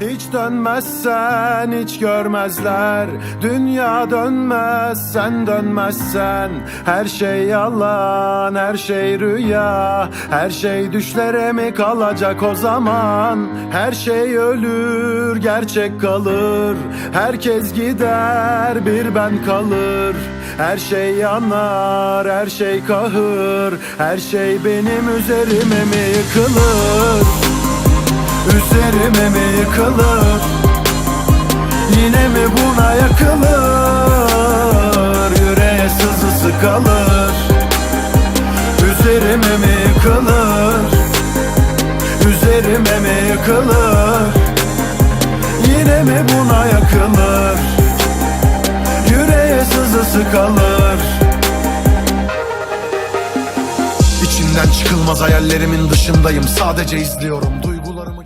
Hiç dönmezsen hiç görmezler. Dünya dönmez sen dönmezsen. Her şey yalan her şey rüya. Her şey düşlere mi kalacak o zaman? Her şey ölür gerçek kalır. Herkes gider bir ben kalır. Her şey yanar her şey kahır. Her şey benim üzerime mi yıkılır Üzerime mi yıkılır Yine mi buna yakılır? Yüreğe sızısı kalır Üzerime mi yıkılır? Üzerime mi yıkılır? Yine mi buna yakılır? Yüreğe sızısı kalır. İçinden çıkılmaz hayallerimin dışındayım. Sadece izliyorum duyuyorum